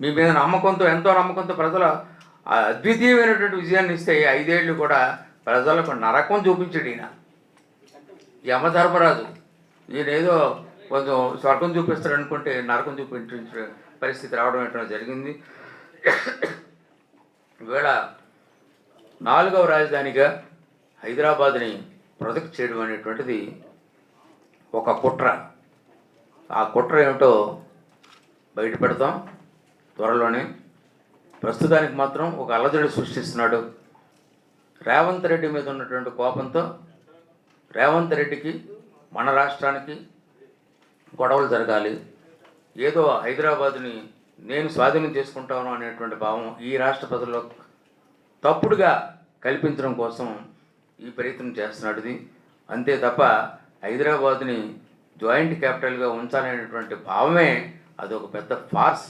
మీ మీద నమ్మకంతో ఎంతో నమ్మకంతో ప్రజల అద్వితీయమైనటువంటి విజయాన్ని ఇస్తే ఐదేళ్ళు కూడా ప్రజలకు నరకం చూపించాడు ఈయన. యమధర్మరాజు ఈయన ఏదో కొంచెం స్వర్గం చూపిస్తాడు అనుకుంటే నరకం చూపించే పరిస్థితి రావడం ఏంటో జరిగింది. ఈవేళ నాలుగవ రాజధానిగా హైదరాబాద్ని ప్రొజెక్ట్ చేయడం అనేటువంటిది ఒక కుట్ర. ఆ కుట్ర ఏమిటో బయట పెడతాం. త్వరలోనే ప్రస్తుతానికి మాత్రం ఒక అలజడి సృష్టిస్తున్నాడు. రేవంత్ రెడ్డి మీద ఉన్నటువంటి కోపంతో రేవంత్ రెడ్డికి మన రాష్ట్రానికి గొడవలు జరగాలి. ఏదో హైదరాబాద్ని నేను స్వాధీనం చేసుకుంటాను అనేటువంటి భావం ఈ రాష్ట్ర ప్రజల్లో తప్పుడుగా కల్పించడం కోసం ఈ ప్రయత్నం చేస్తున్నాడు ఇది. అంతే తప్ప హైదరాబాద్ని జాయింట్ క్యాపిటల్గా ఉంచాలనేటువంటి భావమే అదొక పెద్ద ఫార్స్.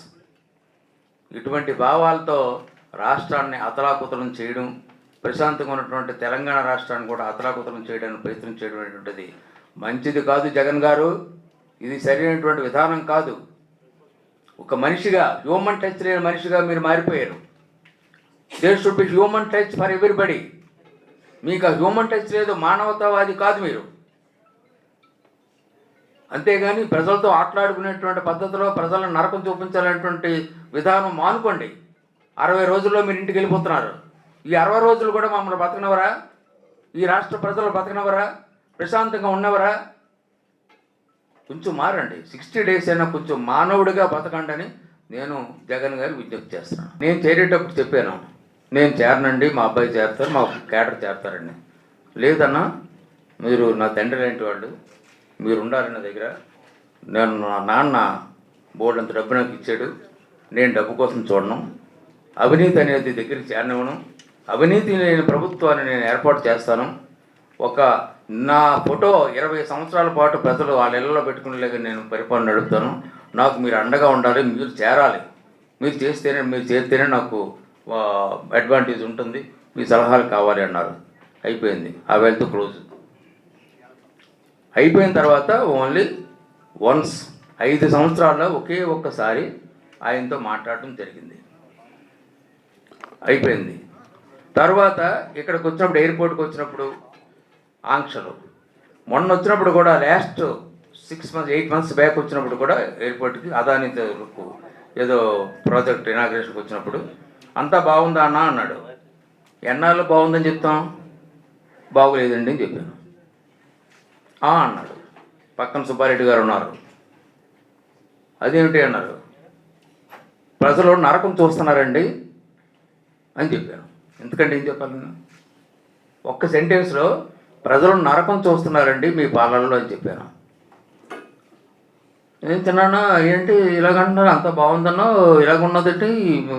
ఇటువంటి భావాలతో రాష్ట్రాన్ని అతలాకుతలం చేయడం ప్రశాంతంగా ఉన్నటువంటి తెలంగాణ రాష్ట్రాన్ని కూడా అతలాకుతలం చేయడానికి ప్రయత్నం చేయడం మంచిది కాదు జగన్ గారు. ఇది సరైనటువంటి విధానం కాదు. ఒక మనిషిగా హ్యూమన్ టచ్ లేని మనిషిగా మీరు మారిపోయారు. There should be human touch for everybody. మీకు ఆ హ్యూమన్ టచ్ లేదు మానవతావాది కాదు మీరు. అంతేగాని ప్రజలతో ఆటలాడుకునేటువంటి పద్ధతిలో ప్రజలను నరకం చూపించాలనేటువంటి విధానం మానుకోండి. అరవై రోజుల్లో మీరు ఇంటికి వెళ్ళిపోతున్నారు. ఈ అరవై రోజులు కూడా మమ్మల్ని బతకనవరా ఈ రాష్ట్ర ప్రజలు బతకనవరా ప్రశాంతంగా ఉన్నవరా? కొంచెం మారండి. సిక్స్టీ డేస్ అయినా కొంచెం మానవుడిగా బతకండి అని నేను జగన్ గారి విజ్ఞప్తి చేస్తున్నాను. నేను చేరేటప్పుడు చెప్పాను. నేను చేరనండి మా అబ్బాయి చేరతారు మా క్యాడర్ చేరతారండి. లేదన్నా మీరు నా తండ్రి లాంటి వాళ్ళు మీరు ఉండాలి నా దగ్గర నేను నా నాన్న బోర్డు అంత డబ్బు నాకు ఇచ్చాడు నేను డబ్బు కోసం చూడను. అవినీతి అనేది దగ్గరికి చేరనివ్వను. అవినీతి లేని ప్రభుత్వాన్ని నేను ఏర్పాటు చేస్తాను. ఒక నా ఫోటో ఇరవై సంవత్సరాల పాటు ప్రజలు వాళ్ళ ఇళ్ళలో పెట్టుకునేలాగా నేను పరిపాలన నడుపుతాను. నాకు మీరు అండగా ఉండాలి మీరు చేరాలి. మీరు చేస్తేనే మీరు చేస్తేనే నాకు అడ్వాంటేజ్ ఉంటుంది. మీ సలహాలు కావాలి అన్నారు. అయిపోయింది. ఆ వెల్త్ క్లోజ్. అయిపోయిన తర్వాత ఓన్లీ వన్స్ ఐదు సంవత్సరాల్లో ఒకే ఒక్కసారి ఆయనతో మాట్లాడటం జరిగింది. అయిపోయింది. తర్వాత ఇక్కడికి వచ్చినప్పుడు ఎయిర్పోర్ట్కి వచ్చినప్పుడు ఆంక్షలు. మొన్న వచ్చినప్పుడు కూడా last six months eight months back వచ్చినప్పుడు కూడా ఎయిర్పోర్ట్కి అదానితో ఏదో ప్రాజెక్ట్ ఇనాగ్రేషన్కి వచ్చినప్పుడు అంతా బాగుందా అన్న? అన్నాడు. ఎన్నాళ్ళు బాగుందని చెప్తాం? బాగోలేదండి అని చెప్పాను. అన్నాడు. పక్కన సుబ్బారెడ్డి గారు ఉన్నారు. అదేమిటి అన్నారు. ప్రజలు నరకం చూస్తున్నారండి అని చెప్పాను. ఎందుకంటే ఏం చెప్పాలి? నేను? ఒక్క సెంటెన్స్లో ప్రజలు నరకం చూస్తున్నారండి మీ పాలనలో అని చెప్పాను. ఏం తిన్నాను? ఏంటి? ఇలాగంటున్నారు అంత బాగుందన్నో ఇలాగ ఉన్నదంటే?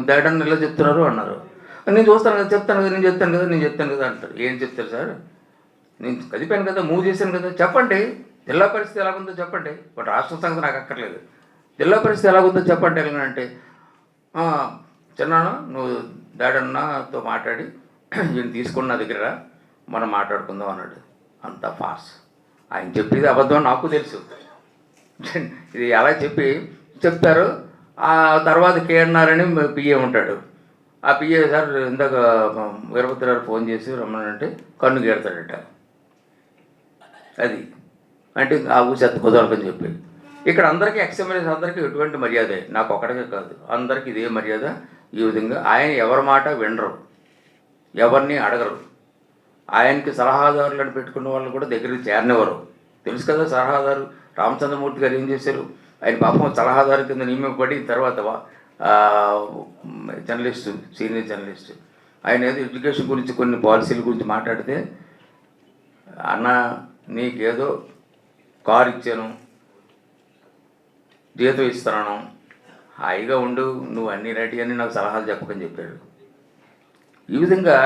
తేడాన్ని ఇలా చెప్తున్నారు అన్నారు. నేను చూస్తాను కదా చెప్తాను కదా నేను చెప్తాను కదా నేను చెప్తాను కదా అంటారు. ఏం చెప్తారు సార్? నేను కదిపాను కదా మూవ్ చేశాను కదా. చెప్పండి. జిల్లా పరిస్థితి ఎలాగుందో చెప్పండి. బట్ రాష్ట్ర సంగతి నాకు అక్కర్లేదు. జిల్లా పరిస్థితి ఎలాగుందో చెప్పండి ఎలాగంటే చిన్నాను నువ్వు డాడన్నతో మాట్లాడి నేను తీసుకున్న దగ్గర మనం మాట్లాడుకుందాం అన్నాడు. అంత ఫాస్ట్. ఆయన చెప్పేది అబద్ధం అని నాకు తెలుసు. ఇది అలా చెప్పి చెప్తారు. ఆ తర్వాత కేఎన్ఆర్ అని పిఏ ఉంటాడు. ఆ పిఏ సార్ ఇందాక వీరభద్రారు ఫోన్ చేసి రమ్మనంటే కన్ను గేడతాడట. అది. అంటే ఆ ఊసెత్త కుదరకని చెప్పి. ఇక్కడ అందరికీ ఎక్స్ఎమ్ఎల్ఏస్ అందరికీ ఎటువంటి మర్యాదే? నాకు ఒకటికే కాదు. అందరికీ ఇదే మర్యాద. ఈ విధంగా ఆయన ఎవరి మాట వినరు. ఎవరిని అడగరు. ఆయనకి సలహాదారులను పెట్టుకున్న వాళ్ళని కూడా దగ్గరికి చేరనివ్వరు. తెలుసు కదా సలహాదారు రామచంద్రమూర్తి గారు ఏం చేశారు? ఆయన పాపం సలహాదారు కింద నియమింపబడి తర్వాత జర్నలిస్టు సీనియర్ జర్నలిస్టు. ఆయన ఏదో ఎడ్యుకేషన్ గురించి కొన్ని పాలసీల గురించి మాట్లాడితే అన్న నీకేదో కారు ఇచ్చాను. జీతం ఇస్తున్నాను. హాయిగా ఉండు నువ్వు అన్ని రెడీ అని నాకు సలహాలు చెప్పకని చెప్పాడు. ఈ విధంగా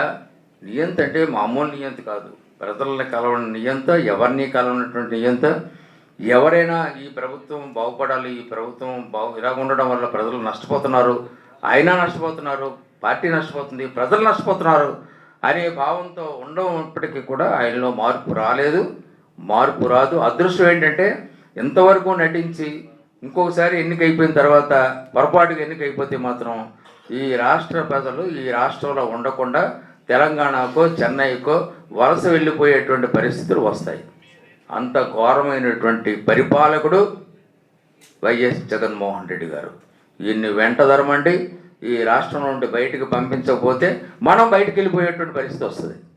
నియంత అంటే మామూలు నియంత కాదు. ప్రజలని కలవని నియంత ఎవరిని కలవనటువంటి నియంత ఎవరైనా ఈ ప్రభుత్వం బాగుపడాలి ఈ ప్రభుత్వం బాగు ఇలా ఉండడం వల్ల ప్రజలు నష్టపోతున్నారు ఆయన నష్టపోతున్నారు పార్టీ నష్టపోతుంది ప్రజలు నష్టపోతున్నారు అనే భావంతో ఉండప్పటికీ కూడా ఆయనలో మార్పు రాలేదు. మార్పు రాదు. అదృష్టం ఏంటంటే ఇంతవరకు నటించి ఇంకొకసారి ఎన్నిక అయిపోయిన తర్వాత పొరపాటుగా ఎన్నిక అయిపోతే మాత్రం ఈ రాష్ట్ర ప్రజలు ఈ రాష్ట్రంలో ఉండకుండా తెలంగాణకో చెన్నైకో వలస వెళ్ళిపోయేటువంటి పరిస్థితులు వస్తాయి. అంత ఘోరమైనటువంటి పరిపాలకుడు వైఎస్ జగన్మోహన్ రెడ్డి గారు. ఈయన్ని వెంట ధరమండి ఈ రాష్ట్రం నుండి బయటికి పంపించకపోతే మనం బయటికి వెళ్ళిపోయేటువంటి పరిస్థితి వస్తుంది.